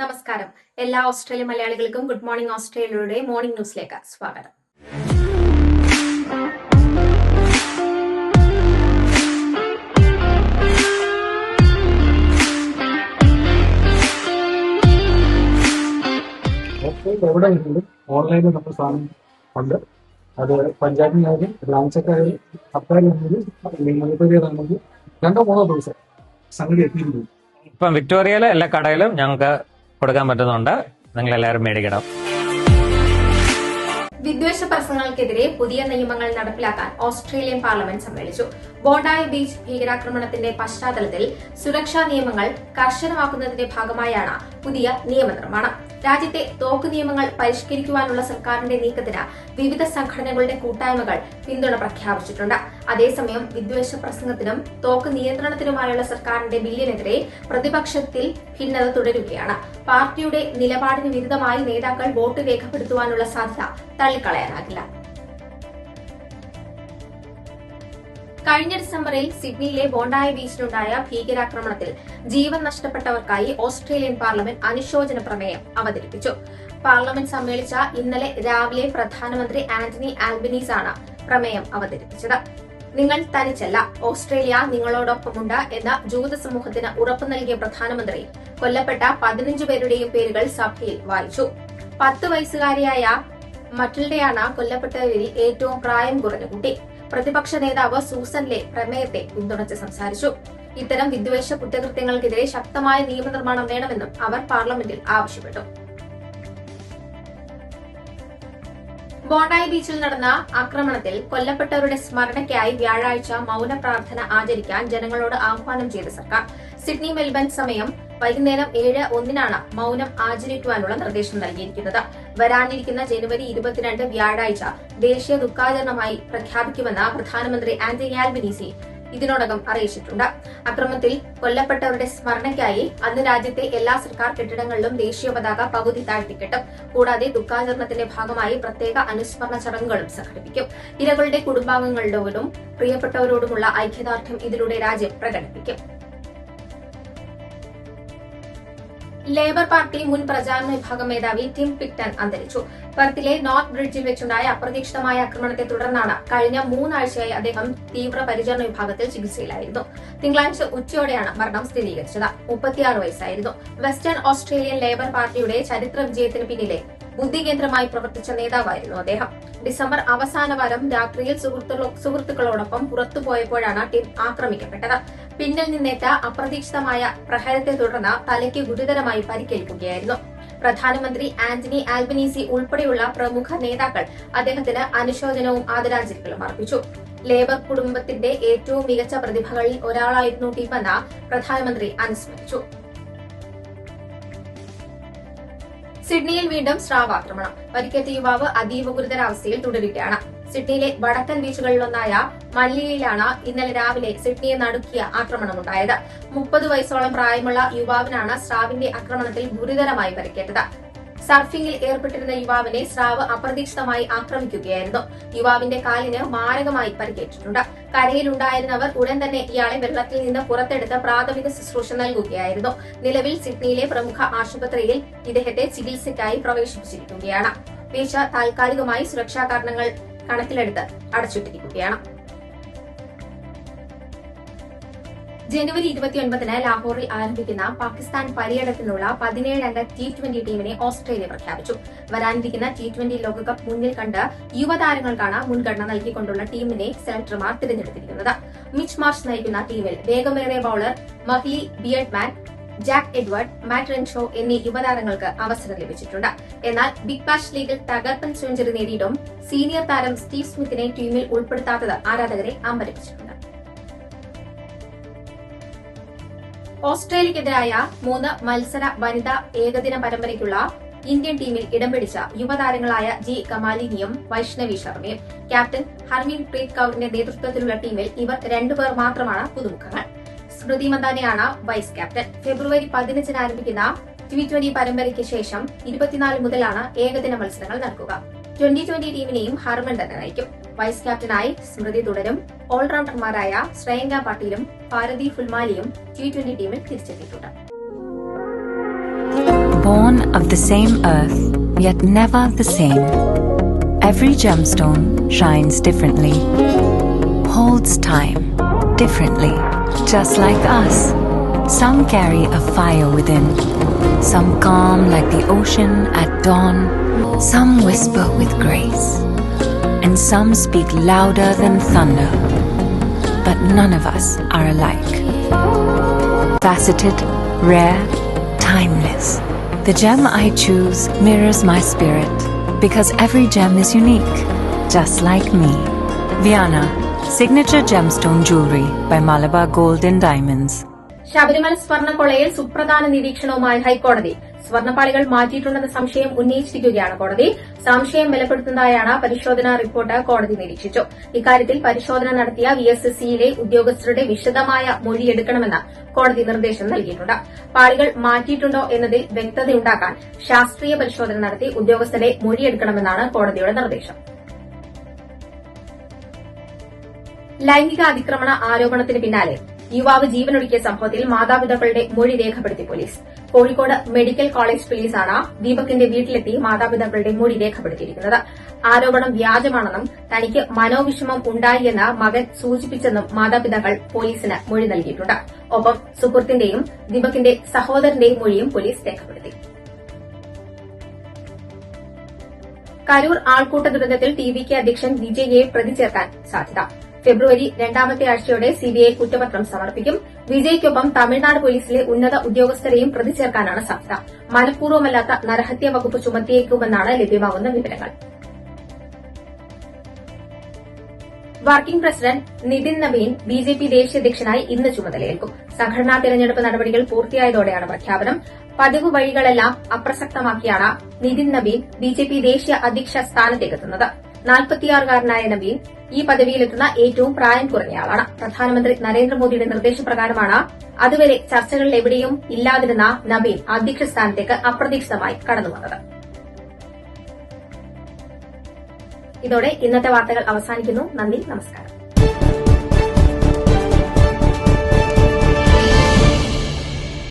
നമസ്കാരം. എല്ലാ ഓസ്ട്രേലിയ മലയാളികൾക്കും ഗുഡ് മോർണിംഗ് ഓസ്ട്രേലിയയുടെ മോർണിംഗ് ന്യൂസിലേക്ക് സ്വാഗതം. എവിടെ ഓൺലൈനിൽ നമ്മൾ സാധനം ഉണ്ട്. അത് പഞ്ചായത്തിനായാലും ബ്രാഞ്ചൊക്കെ ആയാലും സർക്കാരിലാണെങ്കിലും മുനിസിപ്പാലിറ്റിയിലാണെങ്കിലും രണ്ടോ മൂന്നോ ദിവസം സംഗതി എത്തിയിരുന്നു ഇപ്പം വിക്ടോറിയയിലെ എല്ലാ കടയിലും ഞങ്ങൾക്ക് കൊടുക്കാൻ പറ്റുന്നുണ്ട്. നിങ്ങൾ എല്ലാവരും മേടിക്കണം. വിദ്വേഷ പ്രസംഗങ്ങൾക്കെതിരെ പുതിയ നിയമങ്ങൾ നടപ്പിലാക്കാൻ ഓസ്ട്രേലിയൻ പാർലമെന്റ് സമ്മേളിച്ചു ബോണ്ടായി ബീച്ച് ഭീകരാക്രമണത്തിന്റെ പശ്ചാത്തലത്തിൽ സുരക്ഷാ നിയമങ്ങൾ കർശനമാക്കുന്നതിന്റെ ഭാഗമായാണ് പുതിയ നിയമനിർമ്മാണം. രാജ്യത്തെ തോക്ക് നിയമങ്ങൾ പരിഷ്കരിക്കുവാനുള്ള സർക്കാരിന്റെ നീക്കത്തിന് വിവിധ സംഘടനകളുടെ കൂട്ടായ്മകൾ പിന്തുണ പ്രഖ്യാപിച്ചിട്ടുണ്ട്. അതേസമയം വിദ്വേഷ പ്രസംഗത്തിനും തോക്ക് നിയന്ത്രണത്തിനുമായുള്ള സർക്കാരിന്റെ ബില്ലിനെതിരെ പ്രതിപക്ഷത്തിൽ ഭിന്നത തുടരുകയാണ്. പാർട്ടിയുടെ നിലപാടിന് വിരുദ്ധമായി നേതാക്കൾ വോട്ട് രേഖപ്പെടുത്തുവാനുള്ള സാധ്യത തള്ളിക്കളയാനാകില്ല. കഴിഞ്ഞ ഡിസംബറിൽ സിഡ്നിയിലെ ബോണ്ടായ ബീച്ചിലുണ്ടായ ഭീകരാക്രമണത്തിൽ ജീവൻ നഷ്ടപ്പെട്ടവർക്കായി ഓസ്ട്രേലിയൻ പാർലമെന്റ് അനുശോചന പ്രമേയം അവതരിപ്പിച്ചു. പാർലമെന്റ് സമ്മേളിച്ച ഇന്നലെ രാവിലെ പ്രധാനമന്ത്രി ആന്റണി ആൽബനീസ് ആണ് പ്രമേയം അവതരിപ്പിച്ചത്. നിങ്ങൾ തനിച്ചല്ല ഓസ്ട്രേലിയ നിങ്ങളോടൊപ്പമുണ്ട് എന്ന ജൂത സമൂഹത്തിന് ഉറപ്പു നൽകിയ പ്രധാനമന്ത്രി കൊല്ലപ്പെട്ട പതിനഞ്ചു പേരുടെയും പേരുകൾ സഭയിൽ വായിച്ചു. പത്ത് വയസ്സുകാരിയായ മറ്റിൽഡയാണ് കൊല്ലപ്പെട്ടവരിൽ ഏറ്റവും പ്രായം കുറഞ്ഞ കുട്ടി. പ്രതിപക്ഷ നേതാവ് സൂസൻ ലേ പ്രമേയത്തെ പിന്തുണച്ച് സംസാരിച്ചു. ഇത്തരം വിദ്വേഷ കുറ്റകൃത്യങ്ങൾക്കെതിരെ ശക്തമായ നിയമനിർമ്മാണം വേണമെന്നും അവർ പാർലമെന്റിൽ ആവശ്യപ്പെട്ടു. ബോണ്ടായി ബീച്ചിൽ നടന്ന ആക്രമണത്തിൽ കൊല്ലപ്പെട്ടവരുടെ സ്മരണയ്ക്കായി വ്യാഴാഴ്ച മൌന പ്രാർത്ഥന ആചരിക്കാൻ ജനങ്ങളോട് ആഹ്വാനം ചെയ്ത സർക്കാർ. സിഡ്നി മെൽബൺ സമയം വൈകുന്നേരം ഏഴ് ഒന്നിനാണ് മൌനം ആചരിക്കുവാനുള്ള നിർദ്ദേശം നൽകിയിരിക്കുന്നത്. വരാനിരിക്കുന്ന ജനുവരി ഇരുപത്തിരണ്ട് വ്യാഴാഴ്ച ദേശീയ ദുഃഖാചരണമായി പ്രഖ്യാപിക്കുമെന്ന് പ്രധാനമന്ത്രി ആന്റണി ആൽബനീസി ഇതിനോടകം അറിയിച്ചിട്ടുണ്ട്. അക്രമത്തിൽ കൊല്ലപ്പെട്ടവരുടെ സ്മരണയ്ക്കായി അന്ന് രാജ്യത്തെ എല്ലാ സർക്കാർ കെട്ടിടങ്ങളിലും ദേശീയ പതാക പകുതി താഴ്ത്തിക്കെട്ടും. കൂടാതെ ദുഃഖാചരണത്തിന്റെ ഭാഗമായി പ്രത്യേക അനുസ്മരണ ചടങ്ങുകളും സംഘടിപ്പിക്കും. ഇരകളുടെ കുടുംബാംഗങ്ങളോടും പ്രിയപ്പെട്ടവരോടുമുള്ള ഐക്യദാർഢ്യം ഇതിലൂടെ രാജ്യം പ്രകടിപ്പിക്കും. ലേബർ പാർട്ടി മുൻ പ്രചാരണ വിഭാഗം മേധാവി ടിം പിക്ടൺ അന്തരിച്ചു. പെർത്തിലെ നോർത്ത് ബ്രിഡ്ജിൽ വെച്ചുണ്ടായ അപ്രതീക്ഷിതമായ ആക്രമണത്തെ തുടർന്നാണ് കഴിഞ്ഞ മൂന്നാഴ്ചയായി അദ്ദേഹം തീവ്ര പരിചരണ വിഭാഗത്തിൽ ചികിത്സയിലായിരുന്നു. തിങ്കളാഴ്ച ഉച്ചയോടെയാണ് മരണം സ്ഥിരീകരിച്ചത്. മുപ്പത്തിയാറ് വയസ്സായിരുന്നു. വെസ്റ്റേൺ ഓസ്ട്രേലിയൻ ലേബർ പാർട്ടിയുടെ ചരിത്ര വിജയത്തിന് പിന്നിലെ ബുദ്ധികേന്ദ്രമായി പ്രവർത്തിച്ച നേതാവായിരുന്നു അദ്ദേഹം. ഡിസംബർ അവസാന വാരം രാത്രിയിൽ സുഹൃത്തുക്കളോ- സുഹൃത്തുക്കളോടൊപ്പം പുറത്തുപോയപ്പോഴാണ് ടിം ആക്രമിക്കപ്പെട്ടത്. പിന്നിൽ നിന്നേറ്റ അപ്രതീക്ഷിതമായ പ്രഹരത്തെ തുടർന്ന് തലയ്ക്ക് ഗുരുതരമായി പരിക്കേൽക്കുകയായിരുന്നു. പ്രധാനമന്ത്രി ആന്റണി ആൽബനീസി ഉൾപ്പെടെയുള്ള പ്രമുഖ നേതാക്കൾ അദ്ദേഹത്തിന് അനുശോചനവും ആദരാഞ്ജലികളും അർപ്പിച്ചു. ലേബർ കുടുംബത്തിന്റെ ഏറ്റവും മികച്ച പ്രതിഭകളിൽ ഒരാളായിരുന്നു ടിമെന്ന് പ്രധാനമന്ത്രി അനുസ്മരിച്ചു. സിഡ്നിയിൽ വീണ്ടും സ്രാവാക്രമണം. പരിക്കേറ്റ യുവാവ് അതീവ ഗുരുതരാവസ്ഥയിൽ തുടരുകയാണ്. സിഡ്നിയിലെ വടക്കൻ ബീച്ചുകളിലൊന്നായ മല്ലിയിലാണ് ഇന്നലെ രാവിലെ സിഡ്നിയെ നടുക്കിയ ആക്രമണമുണ്ടായത്. മുപ്പത് വയസ്സോളം പ്രായമുള്ള യുവാവിനാണ് സ്രാവിന്റെ ആക്രമണത്തിൽ ഗുരുതരമായി പരിക്കേറ്റത്. സർഫിംഗിൽ ഏർപ്പെട്ടിരുന്ന യുവാവിനെ സ്രാവ് അപ്രതീക്ഷിതമായി ആക്രമിക്കുകയായിരുന്നു. യുവാവിന്റെ കാലിന് മാരകമായി പരിക്കേറ്റിട്ടുണ്ട്. കരയിലുണ്ടായിരുന്നവർ ഉടൻ തന്നെ ഇയാളെ വെള്ളത്തിൽ നിന്ന് പുറത്തെടുത്ത് പ്രാഥമിക ശുശ്രൂഷ നൽകുകയായിരുന്നു. നിലവിൽ സിഡ്നിയിലെ പ്രമുഖ ആശുപത്രിയിൽ ഇദ്ദേഹത്തെ ചികിത്സയ്ക്കായി പ്രവേശിപ്പിച്ചിരിക്കുകയാണ്. വീഴ്ച താൽക്കാലികമായി സുരക്ഷാ കാരണങ്ങൾ കണക്കിലെടുത്ത് അടച്ചിട്ടിരിക്കുകയാണ് ജനുവരി ഇരുപത്തിയൊൻപതിന് ലാഹോറിൽ ആരംഭിക്കുന്ന പാകിസ്ഥാൻ പര്യടനത്തിനുള്ള പതിനേഴംഗ ടി ട്വന്റി ടീമിനെ ഓസ്ട്രേലിയ പ്രഖ്യാപിച്ചു. വരാനിരിക്കുന്ന ടി ട്വന്റി ലോകകപ്പ് മുന്നിൽ കണ്ട് യുവതാരങ്ങൾക്കാണ് മുൻഗണന നൽകിക്കൊണ്ടുള്ള ടീമിനെ സെലക്ടർമാർ തിരഞ്ഞെടുത്തിരിക്കുന്നത്. മിച്ച് മാർച്ച് നയിക്കുന്ന ടീമിൽ വേഗമേറിയ bowler Mahli Beardman Jack Edward Matt Renshaw എന്നീ യുവതാരങ്ങൾക്ക് അവസരം ലഭിച്ചിട്ടുണ്ട്. എന്നാൽ ബിഗ് ബാഷ് ലീഗിൽ തകർപ്പൻ സെഞ്ചുറി നേടിയിട്ടും സീനിയർ താരം സ്റ്റീവ് സ്മിത്തിനെ ടീമിൽ ഉൾപ്പെടുത്താത്തത് ആരാധകരെ അമ്പരപ്പിച്ചിട്ടുണ്ട്. ഓസ്ട്രേലിയക്കെതിരായ മൂന്ന് മത്സര വനിതാ ഏകദിന പരമ്പരയ്ക്കുള്ള ഇന്ത്യൻ ടീമിൽ ഇടം പിടിച്ച യുവതാരങ്ങളായ ജി കമാലിനിയും വൈഷ്ണവി ശർമ്മയും. ക്യാപ്റ്റൻ ഹർമീൻ പ്രീത് കൌറിന്റെ നേതൃത്വത്തിലുള്ള ടീമിൽ ഇവർ രണ്ടുപേർ മാത്രമാണ് പുതുമുഖങ്ങൾ. സ്മൃതി മന്ദാനയാണ് വൈസ് ക്യാപ്റ്റൻ. ഫെബ്രുവരി പതിനഞ്ചിന് ആരംഭിക്കുന്ന ടി ട്വന്റി പരമ്പരയ്ക്ക് ശേഷം ഇരുപത്തിനാല് മുതലാണ് ഏകദിന മത്സരങ്ങൾ നടക്കുക. ട്വന്റി ട്വന്റി ടീമിനെയും ഹർമൻ തന്നെ നയിക്കും വൈസ് ക്യാപ്റ്റനായി സ്മൃതി തുടരും. ഓൾറൗണ്ടർമാരായ ശ്രേയങ്ക പാട്ടീലും ഭാരതി ഫുൽമാലിയും ടി ട്വന്റി ടീമിൽ തിരിച്ചെത്തിയിട്ടുണ്ട്. Born of the same earth, yet never the same. Every gemstone shines differently, holds time differently, just like us. Some carry a fire within, some calm like the ocean at dawn, some whisper with grace, and some speak louder than thunder. But none of us are alike. Faceted, rare, timeless. The gem I choose mirrors my spirit because every gem is unique, just like me. Viana, signature gemstone jewellery by Malabar gold and diamonds ഷാബരിമൽ Sabarimala സ്വർണക്കൊള്ളയിൽ സുപ്രധാന നിരീക്ഷണവുമായി ഹൈക്കോടതി. സ്വർണപ്പാളികൾ മാറ്റിയിട്ടുണ്ടെന്ന സംശയം ഉന്നയിച്ചിരിക്കുകയാണ് കോടതി. സംശയം ബലപ്പെടുത്തുന്നതായാണ് പരിശോധനാ report കോടതി നിരീക്ഷിച്ചു. ഇക്കാര്യത്തിൽ പരിശോധന നടത്തിയ വി എസ് എസ് സിയിലെ ഉദ്യോഗസ്ഥരുടെ വിശദമായ മൊഴിയെടുക്കണമെന്ന് കോടതി നിർദ്ദേശം നൽകിയിട്ടുണ്ട്. പാളികൾ മാറ്റിയിട്ടുണ്ടോ എന്നതിൽ വ്യക്തതയുണ്ടാക്കാൻ ശാസ്ത്രീയ പരിശോധന നടത്തി ഉദ്യോഗസ്ഥരെ മൊഴിയെടുക്കണമെന്നാണ് കോടതിയുടെ നിർദ്ദേശം. ലൈംഗിക അതിക്രമണ ആരോപണത്തിന് പിന്നാലെ യുവാവ് ജീവനൊടുക്കിയ സംഭവത്തിൽ മാതാപിതാക്കളുടെ മൊഴി രേഖപ്പെടുത്തി പോലീസ്. കോഴിക്കോട് മെഡിക്കൽ കോളേജ് പോലീസാണ് ദീപകിന്റെ വീട്ടിലെത്തി മാതാപിതാക്കളുടെ മൊഴി രേഖപ്പെടുത്തിയിരിക്കുന്നത്. ആരോപണം വ്യാജമാണെന്നും തനിക്ക് മനോവിഷമം ഉണ്ടായി എന്ന് മകൻ സൂചിപ്പിച്ചെന്നും മാതാപിതാക്കൾ പോലീസിന് മൊഴി നൽകിയിട്ടുണ്ട്. ഒപ്പം സുഹൃത്തിന്റെയും ദീപകിന്റെ സഹോദരന്റെയും മൊഴിയും പോലീസ് രേഖപ്പെടുത്തി. കരൂർ ആൾക്കൂട്ട ദുരന്തത്തിൽ ടി വി കെ അധ്യക്ഷൻ വിജയ്യെ പ്രതി ചേർക്കാൻ സാധ്യത. ഫെബ്രുവരി രണ്ടാമത്തെ ആഴ്ചയോടെ സിബിഐ കുറ്റപത്രം സമർപ്പിക്കും. വിജയ്ക്കൊപ്പം തമിഴ്നാട് പോലീസിലെ ഉന്നത ഉദ്യോഗസ്ഥരെയും പ്രതി ചേർക്കാനാണ് സാധ്യത മനഃപൂർവമല്ലാത്ത നരഹത്യ വകുപ്പ് ചുമത്തിയേക്കുമെന്നാണ് ലഭ്യമാകുന്ന വിവരങ്ങൾ. Working president Nitin Naveen BJP ദേശീയ അധ്യക്ഷനായി ഇന്ന് ചുമതലയേൽക്കും. സംഘടനാ തെരഞ്ഞെടുപ്പ് നടപടികൾ പൂർത്തിയായതോടെയാണ് പ്രഖ്യാപനം. പതിവ് വഴികളെല്ലാം അപ്രസക്തമാക്കിയാണ് നിതിൻ നബീൻ ബിജെപി ദേശീയ അധ്യക്ഷ സ്ഥാനത്തേക്കെത്തുന്നത്. നാൽപ്പത്തിയാറുകാരനായ നബീൻ ഈ പദവിയിലെത്തുന്ന ഏറ്റവും പ്രായം കുറഞ്ഞയാളാണ് പ്രധാനമന്ത്രി നരേന്ദ്രമോദിയുടെ നിർദ്ദേശപ്രകാരമാണ് അതുവരെ ചർച്ചകളിൽ എവിടെയും ഇല്ലാതിരുന്ന നബീൻ അധ്യക്ഷ സ്ഥാനത്തേക്ക് അപ്രതീക്ഷിതമായി കടന്നുവന്നത് ഇതോടെ ഇന്നത്തെ വാർത്തകൾ അവസാനിക്കുന്നു. നന്ദി നമസ്കാരം.